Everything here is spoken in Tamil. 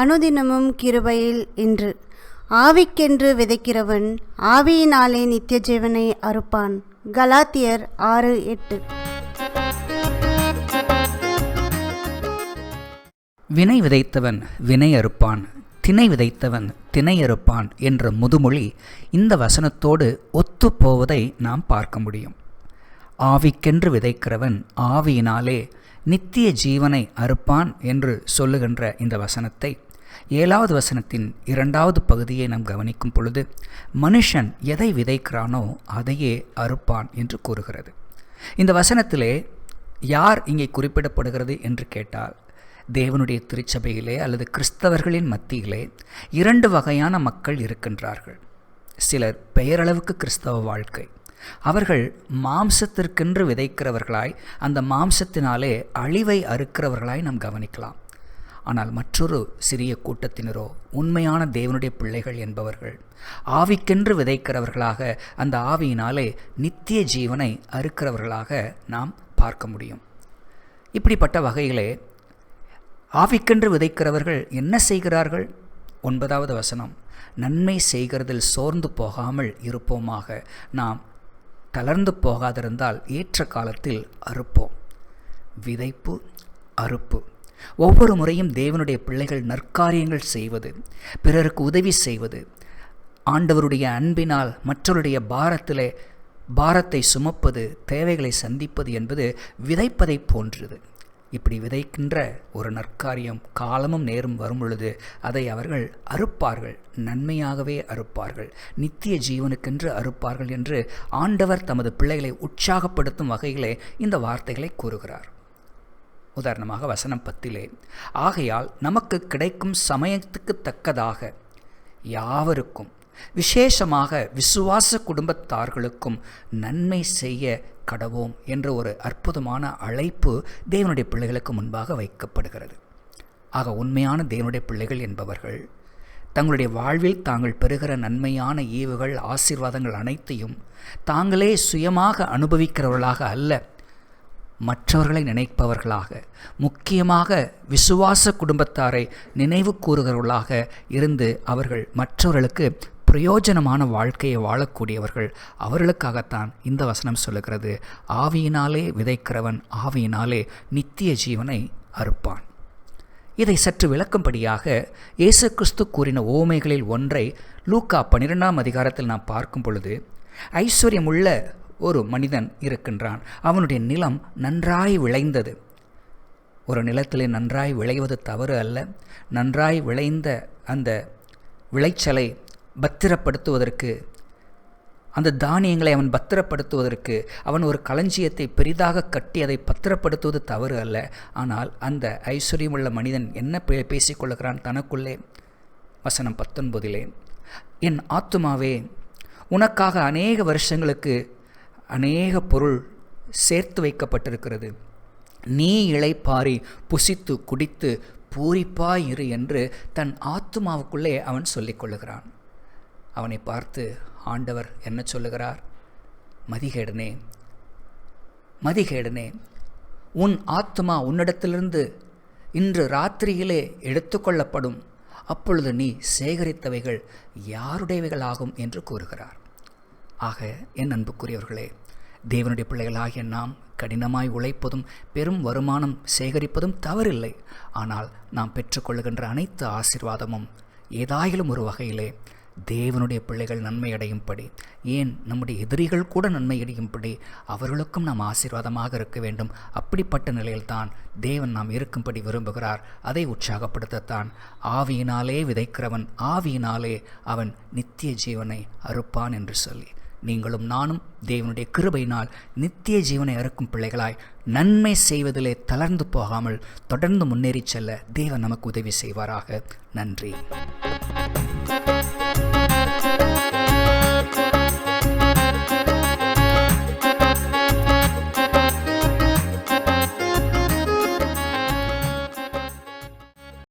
அனுதினமும் கிருபையில் இன்று. ஆவிக்கென்று விதைக்கிறவன் ஆவியினாலே நித்திய ஜீவனை அறுப்பான். கலாத்தியர் ஆறு எட்டு. வினை விதைத்தவன் வினை அறுப்பான். திணை விதைத்தவன் திணை அறுப்பான் என்ற முதுமொழி இந்த வசனத்தோடு ஒத்துப்போவதை நாம் பார்க்க முடியும். ஆவிக்கென்று விதைக்கிறவன் ஆவியினாலே நித்திய ஜீவனை அறுப்பான் என்று சொல்லுகின்ற இந்த வசனத்தை ஏழாவது வசனத்தின் இரண்டாவது பகுதியை நாம் கவனிக்கும் பொழுது மனுஷன் எதை விதைக்கிறானோ அதையே அறுப்பான் என்று கூறுகிறது. இந்த வசனத்திலே யார் இங்கே குறிப்பிடப்படுகிறது என்று கேட்டால் தேவனுடைய திருச்சபையிலே அல்லது கிறிஸ்தவர்களின் மத்தியிலே இரண்டு வகையான மக்கள் இருக்கின்றார்கள். சிலர் பெயரளவுக்கு கிறிஸ்தவ வாழ்க்கை. அவர்கள் மாம்சத்திற்கென்று விதைக்கிறவர்களாய் அந்த மாம்சத்தினாலே அழிவை அறுக்கிறவர்களாய் நாம் கவனிக்கலாம். ஆனால் மற்றொரு சிறிய கூட்டத்தினரோ உண்மையான தேவனுடைய பிள்ளைகள் என்பவர்கள். ஆவிக்கென்று விதைக்கிறவர்களாக அந்த ஆவியினாலே நித்திய ஜீவனை அறுக்கிறவர்களாக நாம் பார்க்க முடியும். இப்படிப்பட்ட வகையிலே ஆவிக்கென்று விதைக்கிறவர்கள் என்ன செய்கிறார்கள்? ஒன்பதாவது வசனம் நன்மை செய்கிறதில் சோர்ந்து போகாமல் இருப்போமாக நாம் தளர்ந்து போகாதிருந்தால் ஏற்ற காலத்தில் அறுப்போம். விதைப்பு அறுப்பு. ஒவ்வொரு முறையும் தேவனுடைய பிள்ளைகள் நற்காரியங்கள் செய்வது பிறருக்கு உதவி செய்வது ஆண்டவருடைய அன்பினால் மற்றவருடைய பாரத்திலே பாரத்தை சுமப்பது தேவைகளை சந்திப்பது என்பது விதைப்பதை போன்றது. இப்படி விதைக்கின்ற ஒரு நற்காரியம் காலமும் நேரும் வரும் பொழுது அதை அவர்கள் அறுப்பார்கள் நன்மையாகவே அறுப்பார்கள் நித்திய ஜீவனுக்கென்று அறுப்பார்கள் என்று ஆண்டவர் தமது பிள்ளைகளை உற்சாகப்படுத்தும் வகையிலே இந்த வார்த்தைகளை கூறுகிறார். உதாரணமாக வசனம் பத்திலே ஆகையால் நமக்கு கிடைக்கும் சமயத்துக்கு தக்கதாக யாவருக்கும் விசேஷமாக விசுவாச குடும்பத்தார்களுக்கும் நன்மை செய்ய கடவோம் என்ற ஒரு அற்புதமான அழைப்பு தேவனுடைய பிள்ளைகளுக்கு முன்பாக வைக்கப்படுகிறது. ஆக உண்மையான தேவனுடைய பிள்ளைகள் என்பவர்கள் தங்களுடைய வாழ்வில் தாங்கள் பெறுகிற நன்மையான ஈவுகள் ஆசீர்வாதங்கள் அனைத்தையும் தாங்களே சுயமாக அனுபவிக்கிறவர்களாக அல்ல. மற்றவர்களை நினைப்பவர்களாக முக்கியமாக விசுவாச குடும்பத்தாரை நினைவு கூறுகிறவர்களாக இருந்து அவர்கள் மற்றவர்களுக்கு பிரயோஜனமான வாழ்க்கையை வாழக்கூடியவர்கள் அவர்களுக்காகத்தான் இந்த வசனம் சொல்லுகிறது. ஆவியினாலே விதைக்கிறவன் ஆவியினாலே நித்திய ஜீவனை அறுப்பான். இதை சற்று விளக்கும்படியாக இயேசு கிறிஸ்து கூறின ஓமைகளில் ஒன்றை லூக்கா பன்னிரெண்டாம் அதிகாரத்தில் நாம் பார்க்கும் பொழுது ஐஸ்வர்யமுள்ள ஒரு மனிதன் இருக்கின்றான். அவனுடைய நிலம் நன்றாய் விளைந்தது. ஒரு நிலத்திலே நன்றாய் விளைவது தவறு அல்ல. நன்றாய் விளைந்த அந்த விளைச்சலை பத்திரப்படுத்துவதற்கு அந்த தானியங்களை அவன் பத்திரப்படுத்துவதற்கு அவன் ஒரு களஞ்சியத்தை பெரிதாக கட்டி அதை பத்திரப்படுத்துவது தவறு அல்ல. ஆனால் அந்த ஐஸ்வர்யமுள்ள மனிதன் என்ன பே பேசிக்கொள்ளுகிறான் தனக்குள்ளே? வசனம் பத்தொன்பதிலே என் ஆத்துமாவே உனக்காக அநேக வருஷங்களுக்கு அநேக பொருள் சேர்த்து வைக்கப்பட்டிருக்கிறது. நீ இளைப்பாரி புசித்து குடித்து பூரிப்பாய் இரு என்று தன் ஆத்மாவுக்குள்ளே அவன் சொல்லிக்கொள்ளுகிறான் அவனை பார்த்து ஆண்டவர் என்ன சொல்லுகிறார்? மதிகேடனே மதிகேடனே உன் ஆத்மா உன்னிடத்திலிருந்து இன்று ராத்திரியிலே எடுத்துக்கொள்ளப்படும் அப்பொழுது நீ சேகரித்தவைகள் யாருடையவைகளாகும் என்று கூறுகிறார். ஆக என் அன்புக்குரியவர்களே தேவனுடைய பிள்ளைகளாகிய நாம் கடினமாய் உழைப்பதும் பெரும் வருமானம் சேகரிப்பதும் தவறில்லை. ஆனால் நாம் பெற்றுக்கொள்ளுகின்ற அனைத்து ஆசிர்வாதமும் ஏதாயிலும் ஒரு வகையிலே தேவனுடைய பிள்ளைகள் நன்மை அடையும்படி ஏன் நம்முடைய எதிரிகள் கூட நன்மை அடையும்படி அவர்களுக்கும் நாம் ஆசீர்வாதமாக இருக்க வேண்டும். அப்படிப்பட்ட நிலையில்தான் தேவன் நாம் இருக்கும்படி விரும்புகிறார். அதை உற்சாகப்படுத்தத்தான் ஆவியினாலே விதைக்கிறவன் ஆவியினாலே அவன் நித்திய ஜீவனை அறுப்பான் என்று சொல்லி. நீங்களும் நானும் தேவனுடைய கிருபையினால் நித்திய ஜீவனை அறுக்கும் பிள்ளைகளாய் நன்மை செய்வதிலே தளர்ந்து போகாமல் தொடர்ந்து முன்னேறி செல்ல தேவன் நமக்கு உதவி செய்வாராக. நன்றி.